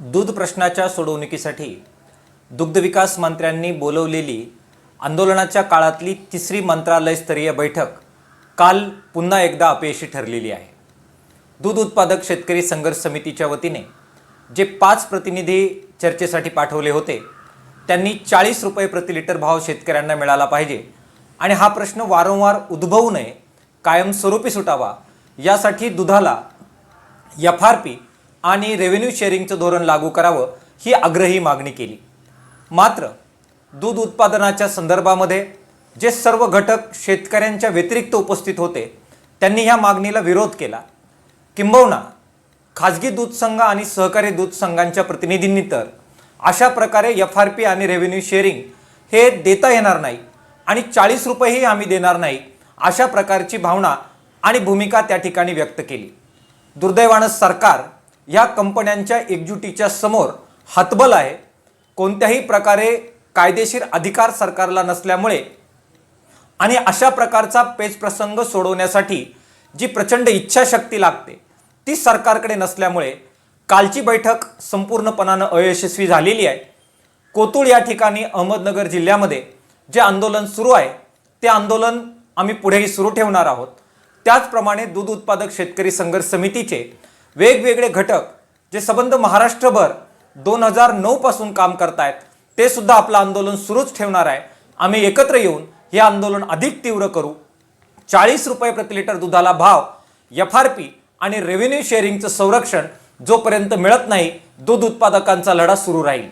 दूध प्रश्नाच्या सोडवणुकीसाठी दुग्धविकास मंत्र्यांनी बोलवलेली आंदोलनाच्या काळातली तिसरी मंत्रालयस्तरीय बैठक काल पुन्हा एकदा अपयशी ठरलेली आहे. दूध उत्पादक शेतकरी संघर्ष समितीच्या वतीने जे पाच प्रतिनिधी चर्चेसाठी पाठवले होते त्यांनी चाळीस रुपये प्रति लिटर भाव शेतकऱ्यांना मिळाला पाहिजे आणि हा प्रश्न वारंवार उद्भवू नये कायमस्वरूपी सुटावा यासाठी दुधाला एफ आर पी आणि रेव्हेन्यू शेअरिंगचं धोरण लागू करावं ही आग्रही मागणी केली. मात्र दूध उत्पादनाच्या संदर्भामध्ये जे सर्व घटक शेतकऱ्यांच्या व्यतिरिक्त उपस्थित होते त्यांनी ह्या मागणीला विरोध केला. किंबहुना खाजगी दूध संघ आणि सहकारी दूध संघांच्या प्रतिनिधींनी तर अशा प्रकारे एफ आर पी आणि रेव्हेन्यू शेअरिंग हे देता येणार नाही आणि चाळीस रुपयेही आम्ही देणार नाही अशा प्रकारची भावना आणि भूमिका त्या ठिकाणी व्यक्त केली. दुर्दैवानं सरकार या कंपन्यांच्या एकजुटीच्या समोर हतबल आहे. कोणत्याही प्रकारे कायदेशीर अधिकार सरकारला नसल्यामुळे आणि अशा प्रकारचा पेचप्रसंग सोडवण्यासाठी जी प्रचंड इच्छाशक्ती लागते ती सरकारकडे नसल्यामुळे कालची बैठक संपूर्णपणानं अयशस्वी झालेली आहे. कोतुळ या ठिकाणी अहमदनगर जिल्ह्यामध्ये जे आंदोलन सुरू आहे ते आंदोलन आम्ही पुढेही सुरू ठेवणार आहोत. त्याचप्रमाणे दूध उत्पादक शेतकरी संघर्ष समितीचे वेगवेगळे घटक जे संबंध महाराष्ट्रभर दोन हजार नऊपासून काम करतायत ते सुद्धा आपलं आंदोलन सुरूच ठेवणार आहे. आम्ही एकत्र येऊन हे आंदोलन अधिक तीव्र करू. चाळीस रुपये प्रति लिटर दुधाला भाव एफ आर पी आणि रेव्हेन्यू शेअरिंगचं संरक्षण जोपर्यंत मिळत नाही दूध उत्पादकांचा लढा सुरू राहील.